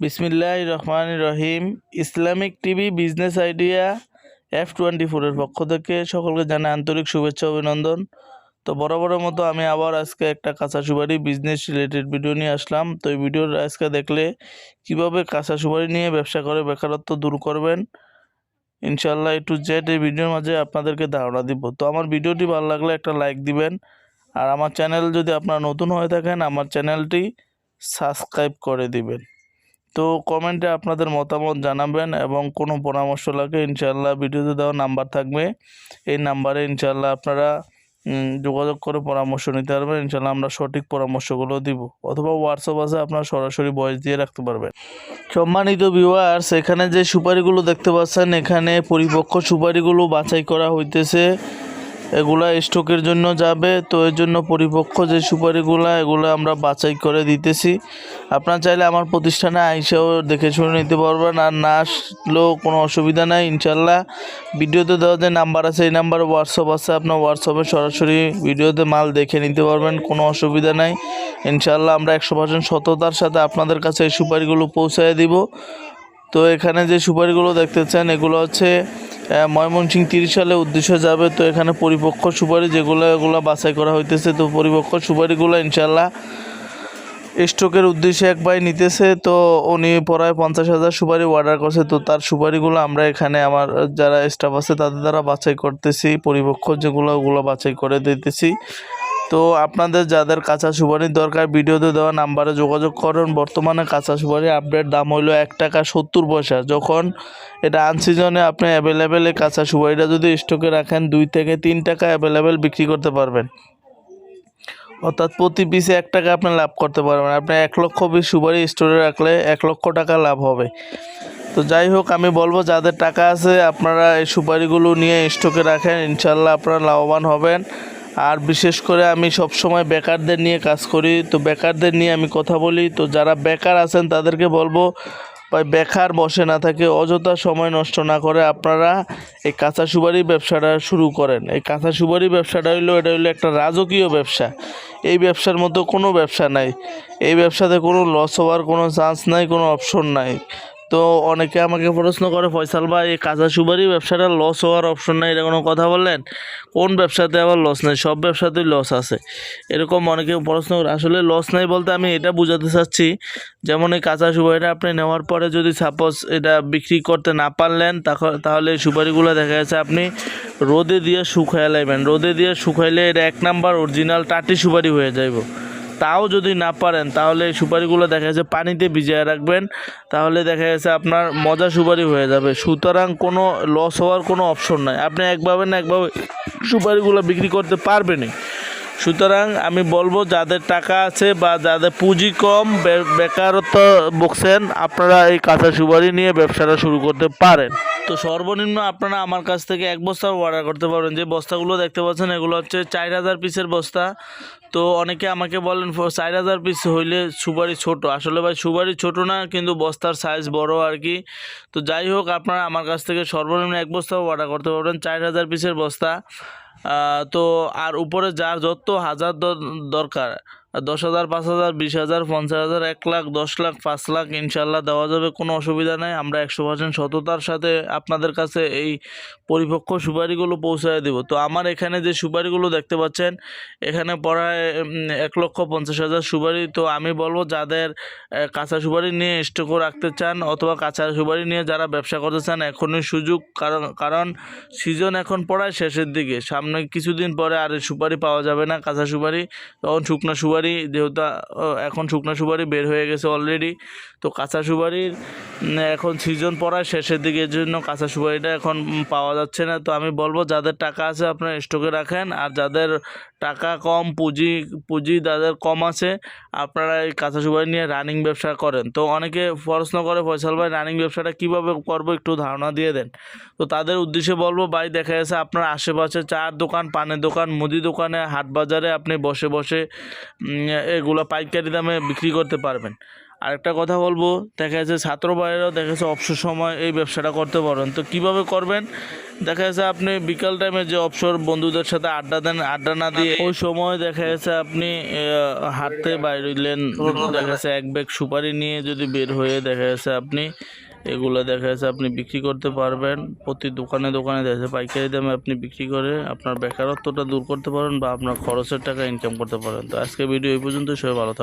বিসমিল্লাহ রহমান রহিম। Islamic TV business idea F twenty ফোরের পক্ষ থেকে সকলকে জানাই আন্তরিক শুভেচ্ছা অভিনন্দন। তো বরাবরের মতো আমি আবার আজকে একটা কাঁচা সুপারি বিজনেস রিলেটেড ভিডিও নিয়ে আসলাম। তো এই ভিডিওর আজকে দেখলে কীভাবে কাঁচা সুপারি নিয়ে ব্যবসা করে বেকারত্ব দূর করবেন ইনশাল্লাহ একটু জেড এই ভিডিওর মাঝে আপনাদেরকে ধারণা দিব। তো আমার ভিডিওটি ভালো লাগলে একটা লাইক দিবেন। আর আমার চ্যানেল যদি আপনারা নতুন হয়ে থাকেন, আমার চ্যানেলটি সাবস্ক্রাইব করে দিবেন। তো কমেন্টে আপনাদের মতামত জানাবেন এবং কোনো পরামর্শ লাগে ইনশাল্লাহ ভিডিওতে দেওয়া নাম্বার থাকবে। এই নাম্বারে ইনশাল্লাহ আপনারা যোগাযোগ করে পরামর্শ নিতে পারবেন। ইনশাল্লাহ আমরা সঠিক পরামর্শগুলো দিব অথবা হোয়াটসঅ্যাপ আছে, আপনারা সরাসরি ভয়েস দিয়ে রাখতে পারবেন। সম্মানিত ভিউয়ার্স এখানে যে সুপারিগুলো দেখতে পাচ্ছেন, এখানে পরিপক্ক সুপারিগুলো বাছাই করা হইতেছে। এগুলা স্টকের জন্য যাবে, তো এর জন্য পরিপক্ক যে সুপারিগুলা, এগুলো আমরা বাছাই করে দিতেছি। আপনারা চাইলে আমার প্রতিষ্ঠানে আইসাও দেখে শুনে নিতে পারবেন, আর না আসলেও কোনো অসুবিধা নাই ইনশাল্লাহ ভিডিওতে দেওয়া যে নাম্বার আছে, এই নাম্বারে হোয়াটসঅ্যাপ আছে, আপনার হোয়াটসঅ্যাপে সরাসরি ভিডিওতে মাল দেখে নিতে পারবেন, কোনো অসুবিধা নাই। ইনশাল্লাহ আমরা একশো পার্সেন্ট সততার সাথে আপনাদের কাছে এই সুপারিগুলো পৌঁছায় দিব। তো এখানে যে সুপারিগুলো দেখতেছেন এগুলো হচ্ছে আহ, ময়মনসিংহ তিরিশ সালে উদ্দেশ্য যাবে তো এখানে পরিপক্ক সুপারি যেগুলো এগুলো বাছাই করা হইতেছে। তো পরিপক্ক সুপারিগুলো ইনশাল্লাহ স্টকের উদ্দেশ্যে এক ভাই নিতেছে। তো উনি প্রায় পঞ্চাশ হাজার সুপারি অর্ডার করছে। তো তার সুপারিগুলো আমরা এখানে আমার যারা স্টাফ আছে তাদের দ্বারা বাছাই করতেছি। পরিপক্ষ যেগুলো ওগুলো বাছাই করে দিতেছি। তো আপনাদের যাদের কাঁচা সুপারির দরকার, ভিডিওতে দেওয়া নাম্বারে যোগাযোগ করুন। বর্তমানে কাঁচা সুপারি আপডেট দাম হইল এক টাকা সত্তর পয়সা। যখন এটা আনসিজনে আপনি অ্যাভেলেবেল এই কাঁচা সুপারিটা যদি স্টকে রাখেন, দুই থেকে তিন টাকা অ্যাভেলেবেল বিক্রি করতে পারবেন। অর্থাৎ প্রতি পিসে এক টাকা আপনি লাভ করতে পারবেন। আপনি এক লক্ষ পিস সুপারি স্টোরে রাখলে এক লক্ষ টাকা লাভ হবে। তো যাই হোক, আমি বলব যাদের টাকা আছে, আপনারা এই সুপারিগুলো নিয়ে স্টকে রাখেন। ইনশাল্লাহ আপনারা লাভবান হবেন। আর বিশেষ করে আমি সব সময় বেকারদের নিয়ে কাজ করি। তো বেকারদের নিয়ে আমি কথা বলি। তো যারা বেকার আছেন, তাদেরকে বলব, ভাই, বেকার বসে না থাকে, অযথা সময় নষ্ট না করে আপনারা এই কাঁচা সুপারি ব্যবসাটা শুরু করেন। এই কাঁচা সুপারি ব্যবসাটা হইল, এটা হইল একটা রাজকীয় ব্যবসা। এই ব্যবসার মতো কোনো ব্যবসা নাই। এই ব্যবসাতে কোনো লস হওয়ার কোনো চান্স নাই, কোনো অপশন নাই। তো অনেকে আমাকে প্রশ্ন করে, ফয়সাল ভাই, এই কাঁচা সুপারি ব্যবসাটা লস হওয়ার অপশন নাই, এটা কোনো কথা বললেন? কোন ব্যবসাতে আবার লস নেই? সব ব্যবসাতেই লস আছে। এরকম অনেকে প্রশ্ন করে, আসলে লস নাই বলতে আমি এটা বোঝাতে চাচ্ছি, যেমন এই কাঁচা সুপারিটা আপনি নেওয়ার পরে যদি সাপোজ এটা বিক্রি করতে না পারলেন তাহলে এই সুপারিগুলো দেখা যাচ্ছে আপনি রোদে দিয়ে শুকাইয়া লাইবেন। রোদে দিয়ে শুকাইলে এটা এক নাম্বার অরিজিনাল টাটি সুপারি হয়ে যাইব। তাও যদি না পারেন, তাহলে সুপারিগুলো দেখা যাচ্ছে পানিতে ভিজিয়ে রাখবেন, তাহলে দেখা যাচ্ছে আপনার মজা সুপারি হয়ে যাবে। সুতরাং কোনো লস হওয়ার কোনো অপশন নাই। আপনি একভাবে না একভাবে সুপারিগুলো বিক্রি করতে পারবেনই। সুতরাং আমি বলব, যাদের টাকা আছে বা যাদের পুঁজি কম বেকারত্ব বকছেন আপনারা এই কাঁচা সুপারি নিয়ে ব্যবসাটা শুরু করতে পারেন। তো সর্বনিম্ন আপনারা আমার কাছ থেকে এক বস্তা অর্ডার করতে পারবেন। যে বস্তাগুলো দেখতে পাচ্ছেন, এগুলো হচ্ছে চার হাজার পিসের বস্তা। তো অনেকে আমাকে বলেন চার হাজার পিস হইলে সুপারি ছোট। আসলে ভাই, সুপারি ছোট না, কিন্তু বস্তার সাইজ বড় আর কি। তো যাই হোক, আপনারা আমার কাছ থেকে সর্বনিম্ন এক বস্তাও অর্ডার করতে পারবেন, চার হাজার পিসের বস্তা। তো আর উপরে যার যত হাজার দরকার দশ হাজার, পাঁচ হাজার, বিশ হাজার, পঞ্চাশ হাজার, এক লাখ, দশ লাখ, পাঁচ লাখ, ইনশাল্লাহ দেওয়া যাবে, কোনো অসুবিধা নেই। আমরা একশো পার্সেন্ট সততার সাথে আপনাদের কাছে এই পরিপক্ক সুপারিগুলো পৌঁছায় দেব। তো আমার এখানে যে সুপারিগুলো দেখতে পাচ্ছেন, এখানে পড়ায় এক লক্ষ পঞ্চাশ হাজার সুপারি। তো আমি বলব, যাদের কাঁচা সুপারি নিয়ে স্টকও রাখতে চান অথবা কাঁচা সুপারি নিয়ে যারা ব্যবসা করতে চান, এখনই সুযোগ, কারণ কারণ সিজন এখন পড়ায় শেষের দিকে। সামনে কিছুদিন পরে আর সুপারি পাওয়া যাবে না, কাঁচা সুপারি। তখন শুকনো সুপারি যেহেতু এখন শুকনো সুপারি বের হয়ে গেছে অলরেডি তো কাঁচা সুপারির এখন সিজন পড়ার শেষের দিকে জন্য কাঁচা সুপারিটা এখন পাওয়া যাচ্ছে না। তো আমি বলব, যাদের টাকা আছে আপনারা স্টকে রাখেন, আর যাদের টাকা কম, পুঁজি পুঁজি যাদের কম আছে, আপনারা এই কাঁচা সুপারি নিয়ে রানিং ব্যবসা করেন। তো অনেকে প্রশ্ন করে, ফয়সাল ভাই রানিং ব্যবসাটা কীভাবে করব, একটু ধারণা দিয়ে দেন। তো তাদের উদ্দেশ্যে বলব, ভাই, দেখা যাচ্ছে আপনার আশেপাশে চার দোকান, পানের দোকান, মুদি দোকানে, হাট বাজারে আপনি বসে বসে এগুলো পাইকারি দামে বিক্রি করতে পারবেন। আরেকটা কথা বলব, দেখা যাচ্ছে ছাত্র ভাইয়েরাও দেখা যাচ্ছে অবসর সময় এই ব্যবসাটা করতে পারেন তো কীভাবে করবেন? দেখা যাচ্ছে আপনি বিকাল টাইমে যে অবসর বন্ধুদের সাথে আড্ডা দেন, আড্ডা না দিয়ে ওই সময় দেখা যাচ্ছে আপনি হাঁটতে বাইরলেন দেখা যাচ্ছে এক ব্যাগ সুপারি নিয়ে যদি বের হয়ে দেখা যাচ্ছে আপনি এগুলো দেখা যাচ্ছে আপনি বিক্রি করতে পারবেন। প্রতি দোকানে দোকানে দেখা যাচ্ছে পাইকারি দামে আপনি বিক্রি করে আপনার বেকারত্বটা দূর করতে পারেন বা আপনার খরচের টাকা ইনকাম করতে পারেন তো আজকে ভিডিও এই পর্যন্ত সবাই ভালো